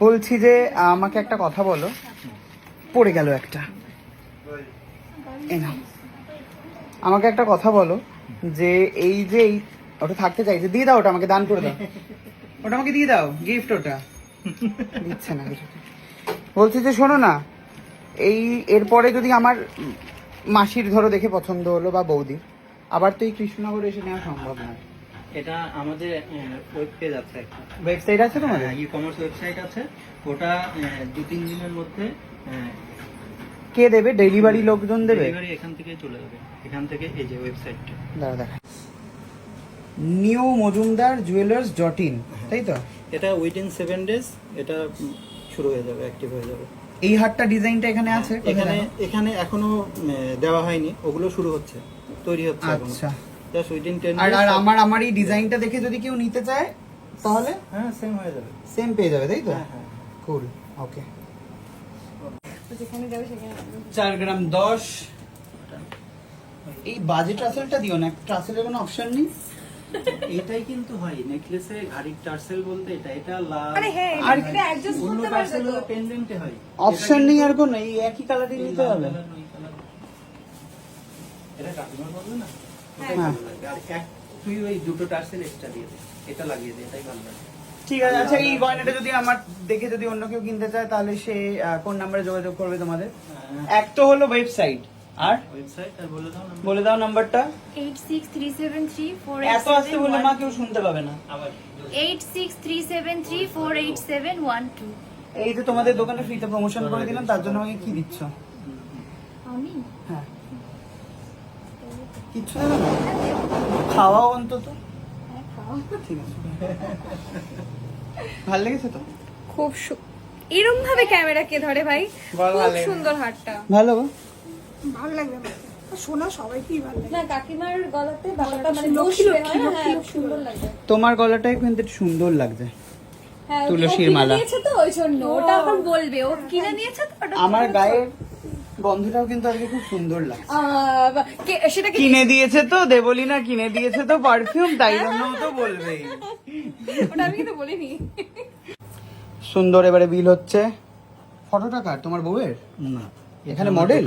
বলছি যে আমাকে একটা কথা বলো। পড়ে গেল একটা। আমাকে একটা কথা বলো যে এই যে এই ওটা থাকতে চাইছে দিয়ে দাও ওটা আমাকে দান করে দাও। ওটা আমাকে দিয়ে দাও গিফট ওটা। দিচ্ছে না বলছি যে শোনো না এই এরপরে যদি আমার মাসির ধরো দেখে পছন্দ হলো বা বৌদির আবার তো এই কৃষ্ণনগর এসে নেওয়া সম্ভব না এটা আমাদের ওয়েব পেজ আছে ওয়েবসাইট আছে তোমাদের? ই কমার্স ওয়েবসাইট আছে। ওটা দু তিন দিনের মধ্যে কে দেবে? ডেলিভারি লোকজন দেবে? ডেলিভারি এখান থেকে চলে যাবে। এখান থেকে এই যে ওয়েবসাইটটা দাঁড়া দেখা new Majumdar jewellers dot in তাই তো? এটা উইদিন সেভেন ডেজ এটা শুরু হয়ে যাবে অ্যাক্টিভ হয়ে যাবে। এই হারটা ডিজাইনটা এখানে আছে? এখানে এখানে এখনও দেওয়া হয়নি। ওগুলো শুরু হচ্ছে তৈরি হচ্ছে আচ্ছা। আর আর আমার আমার এই ডিজাইনটা দেখে যদি কেউ নিতে চায় তাহলে? হ্যাঁ সেম হয়ে যাবে। সেম পেয়ে যাবে তাই তো? হ্যাঁ হ্যাঁ। কুল ওকে সেখানে চার গ্রাম দশ। এই বাজে ট্রাসেলটা দিও না ট্রাসেলের কোনো অপশন নেই? এটাই কিন্তু হয় নেকলেসে ঘাড়ির টার্সেল বলতে এটা এটা লাল। আরে হ্যাঁ আর এটা অ্যাডজাস্ট অন্য করতে পারবে টার্সেল তো পেন্ডেন্টে হয়। অপশন নেই আর কোনো এই একই কালারই নিতে হবে। এটা না হ্যাঁ। হ্যাঁ তুই ওই দুটো টার্সেল এক্সট্রা দিয়ে দে। এটা লাগিয়ে দে এটাই ভালো লাগে। ঠিক আছে আচ্ছা এই গয়নাটা যদি আমার দেখে যদি অন্য কেউ কিনতে চায় তাহলে সে কোন নাম্বারে যোগাযোগ করবে তোমাদের? এক তো হলো ওয়েবসাইট আর? ওয়েবসাইট আর বলে দাও বলে দাও নাম্বারটা। Eight six three seven three four এত আসতে বললে মা কেউ শুনতে পাবে না। আবার eight six three seven three four eight seven one two এই যে তোমাদের দোকানে ফ্রিতে প্রমোশন করে দিলাম তার জন্য আমাকে কি দিচ্ছ? আমি? হ্যাঁ। কিচ্ছু দেবে না? খাওয়াও অন্তত। হ্যাঁ, ঠিক আছে। ভালো লেগেছে তো? খুব এরম ভাবে ক্যামেরা কে ধরে ভাই? খুব সুন্দর হারটা ভালো ভালো লাগবে মানে হ্যাঁ, সুন্দর তোমার গলাটাই কিন্তু সুন্দর লাগছে। হ্যাঁ তুলসীর মালা। তো ওই জন্য। ওটা এখন বলবে ও কিনে নিয়েছে তো আমার গায়ের গন্ধটাও কিন্তু আজকে খুব সুন্দর লাগছে। কে- সেটা কিনে দিয়েছে তো দেবলিনা কিনে দিয়েছে তো পারফিউম তাই জন্য তো বলবেই ওটা আমি কিন্তু বলিনি। সুন্দর এবারে বিল হচ্ছে। ফটোটা কার? তোমার বউয়ের? না। এখানে? মডেল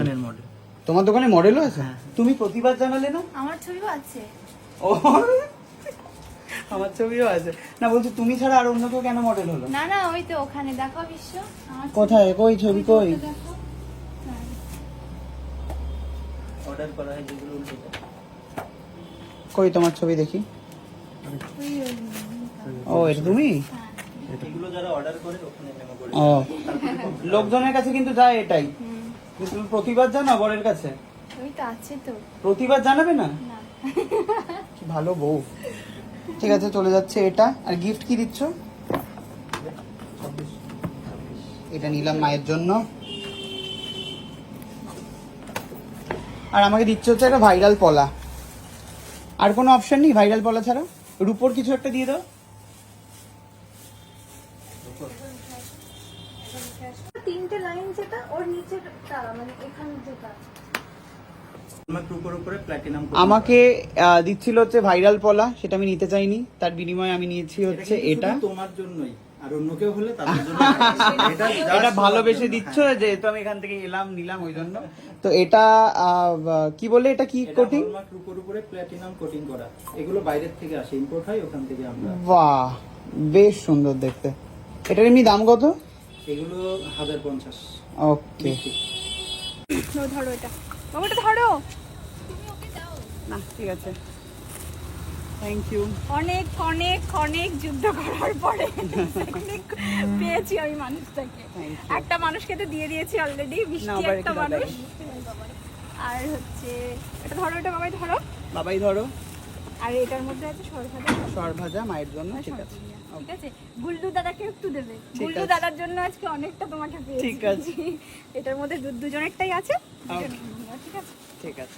তোমার দোকানে মডেলও আছে? হ্যাঁ। তুমি প্রতিবাদ জানালে না? আমার ছবিও আছে। ও আমার ছবিও আছে। না বলছি তুমি ছাড়া আর অন্য কেউ কেন মডেল হলো? না না ওই তো ওখানে। দেখো বিশ্ব। কোথায়? কই ছবি কই ওটা দেখো হ্যাঁ। অর্ডার করা হয় যেগুলো উল্টে যায় কই তোমার ছবি দেখি? ও এটা তুমি। এগুলো যারা অর্ডার করে ওখানে ও। লোকজনের কাছে কিন্তু যায় এটাই। তুমি প্রতিবাদ জানাও বরের কাছে? ওই তো আছে তো। প্রতিবাদ জানাবে না? না। কি ভালো বউ। ঠিক আছে চলে যাচ্ছে এটা। আর গিফট কি দিচ্ছ? এটা নিলাম মায়ের জন্য। আর আমাকে দিচ্ছে হচ্ছে একটা ভাইরাল পলা। আর কোনো অপশন নেই ভাইরাল পলা ছাড়া? রুপোর কিছু একটা দিয়ে দাও। তিনটে লাইন যেটা ওর নিচেটা মানে এখানে যেটা আমার গ্রুপের উপরে প্ল্যাটিনাম আমাকে দিচ্ছিল হচ্ছে ভাইরাল পলা সেটা আমি নিতে চাইনি। তার বিনিময়ে আমি নিয়েছি হচ্ছে এটা। তোমার জন্যই। আর অন্য কেউ হলে এটা ভালোবেসে দিচ্ছ যেহেতু আমি এখান থেকে এলাম নিলাম ওই জন্য। তো এটা কি বলে এটা কি কোটিং রূপোর উপরে প্ল্যাটিনাম কোটিং করা। এগুলো বাইরের থেকে আসে ইম্পোর্ট হয় ওখান থেকে আমরা বাহ বেশ সুন্দর দেখতে। এটার এমনি দাম কত? এগুলো হাজার পঞ্চাশ। ওকে। নো, ধরো এটা। বাবাটা ধরো। না ঠিক আছে। থ্যাংক ইউ অনেক অনেক অনেক যুদ্ধ করার পরে অনেক পেয়েছি আমি মানুষটাকে। একটা মানুষকে তো দিয়ে দিয়েছি অলরেডি মিষ্টি একটা মানুষ। আর হচ্ছে এটা ধরো এটা বাবাই ধরো। বাবাই ধরো। আর এটার মধ্যে আছে সরভাজা। সর ভাজা মায়ের জন্য ঠিক আছে। ঠিক আছে? গুল্লু দাদাকে একটু দেবে। গুল্লু দাদার জন্য আজকে অনেকটা তোমাকে পেয়েছি। ঠিক আছে। এটার মধ্যে দুজনেরটাই আছে। ঠিক আছে? ঠিক আছে।